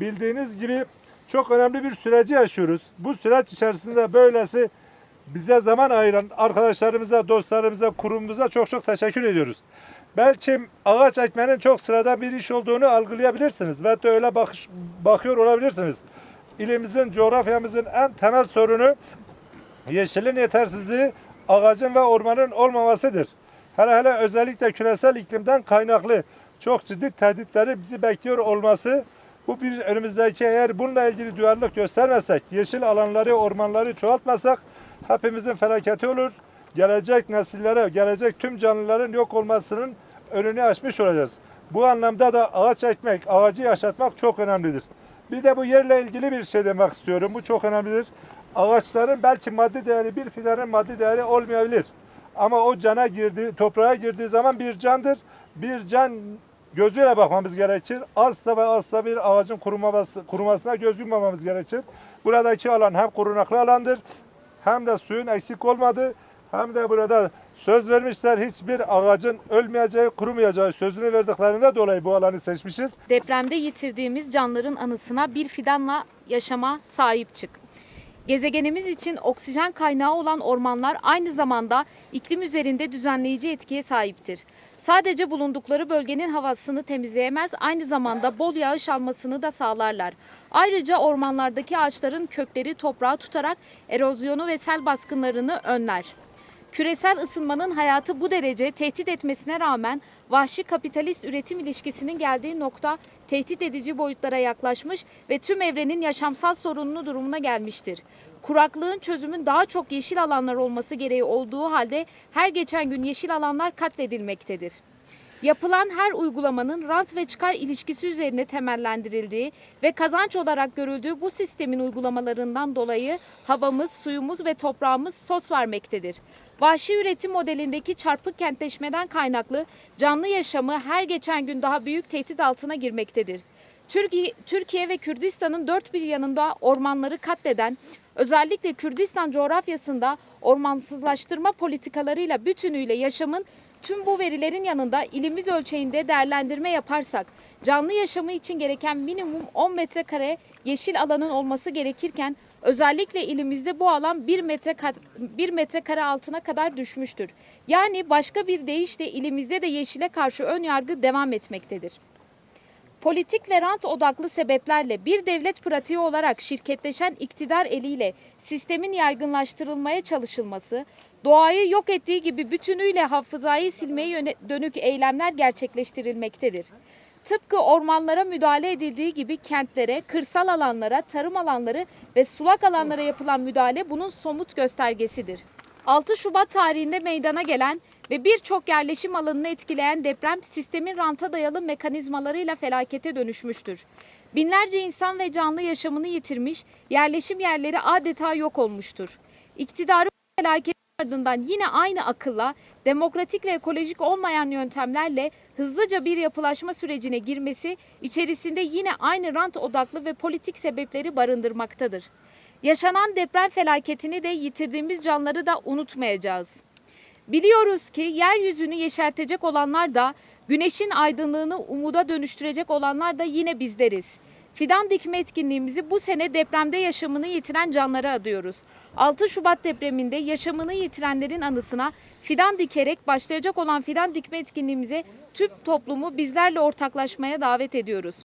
bildiğiniz gibi çok önemli bir süreci yaşıyoruz. Bu süreç içerisinde böylesi bize zaman ayıran arkadaşlarımıza, dostlarımıza, kurumumuza çok çok teşekkür ediyoruz. Belki ağaç ekmenin çok sırada bir iş olduğunu algılayabilirsiniz ve de öyle bakış, bakıyor olabilirsiniz. İlimizin, coğrafyamızın en temel sorunu yeşilin yetersizliği, ağacın ve ormanın olmamasıdır. Hele hele özellikle küresel iklimden kaynaklı çok ciddi tehditleri bizi bekliyor olması bu bir önümüzdeki eğer bununla ilgili duyarlılık göstermezsek, yeşil alanları, ormanları çoğaltmasak hepimizin felaketi olur. Gelecek nesillere, gelecek tüm canlıların yok olmasının önünü açmış olacağız. Bu anlamda da ağaç ekmek, ağacı yaşatmak çok önemlidir. Bir de bu yerle ilgili bir şey demek istiyorum. Bu çok önemlidir. Ağaçların belki maddi değeri bir fidanın maddi değeri olmayabilir. Ama o cana girdiği, toprağa girdiği zaman bir candır. Bir can gözüyle bakmamız gerekir. Asla ve asla bir ağacın kurumaması, kurumasına göz yummamamız gerekir. Buradaki alan hem korunaklı alandır hem de suyun eksik olmadığı hem de burada söz vermişler hiçbir ağacın ölmeyeceği, kurumayacağı sözünü verdiklerinden dolayı bu alanı seçmişiz. Depremde yitirdiğimiz canların anısına bir fidanla yaşama sahip çık. Gezegenimiz için oksijen kaynağı olan ormanlar aynı zamanda iklim üzerinde düzenleyici etkiye sahiptir. Sadece bulundukları bölgenin havasını temizleyemez, aynı zamanda bol yağış almasını da sağlarlar. Ayrıca ormanlardaki ağaçların kökleri toprağı tutarak erozyonu ve sel baskınlarını önler. Küresel ısınmanın hayatı bu derece tehdit etmesine rağmen vahşi kapitalist üretim ilişkisinin geldiği nokta tehdit edici boyutlara yaklaşmış ve tüm evrenin yaşamsal sorunlu durumuna gelmiştir. Kuraklığın çözümün daha çok yeşil alanlar olması gereği olduğu halde her geçen gün yeşil alanlar katledilmektedir. Yapılan her uygulamanın rant ve çıkar ilişkisi üzerine temellendirildiği ve kazanç olarak görüldüğü bu sistemin uygulamalarından dolayı havamız, suyumuz ve toprağımız sos vermektedir. Vahşi üretim modelindeki çarpık kentleşmeden kaynaklı canlı yaşamı her geçen gün daha büyük tehdit altına girmektedir. Türkiye, ve Kürdistan'ın dört bir yanında ormanları katleden, özellikle Kürdistan coğrafyasında ormansızlaştırma politikalarıyla bütünüyle yaşamın tüm bu verilerin yanında ilimiz ölçeğinde değerlendirme yaparsak canlı yaşamı için gereken minimum 10 metrekare yeşil alanın olması gerekirken özellikle ilimizde bu alan 1 metre 1 metrekare altına kadar düşmüştür. Yani başka bir deyişle ilimizde de yeşile karşı ön yargı devam etmektedir. Politik ve rant odaklı sebeplerle bir devlet pratiği olarak şirketleşen iktidar eliyle sistemin yaygınlaştırılmaya çalışılması, doğayı yok ettiği gibi bütünüyle hafızayı silmeye dönük eylemler gerçekleştirilmektedir. Tıpkı ormanlara müdahale edildiği gibi kentlere, kırsal alanlara, tarım alanları ve sulak alanlara yapılan müdahale bunun somut göstergesidir. 6 Şubat tarihinde meydana gelen ve birçok yerleşim alanını etkileyen deprem sistemin ranta dayalı mekanizmalarıyla felakete dönüşmüştür. Binlerce insan ve canlı yaşamını yitirmiş, yerleşim yerleri adeta yok olmuştur. İktidarı bu felaketin ardından yine aynı akılla, demokratik ve ekolojik olmayan yöntemlerle hızlıca bir yapılaşma sürecine girmesi içerisinde yine aynı rant odaklı ve politik sebepleri barındırmaktadır. Yaşanan deprem felaketini de yitirdiğimiz canları da unutmayacağız. Biliyoruz ki yeryüzünü yeşertecek olanlar da, güneşin aydınlığını umuda dönüştürecek olanlar da yine bizleriz. Fidan dikme etkinliğimizi bu sene depremde yaşamını yitiren canlara adıyoruz. 6 Şubat depreminde yaşamını yitirenlerin anısına fidan dikerek başlayacak olan fidan dikme etkinliğimize tüm toplumu bizlerle ortaklaşmaya davet ediyoruz.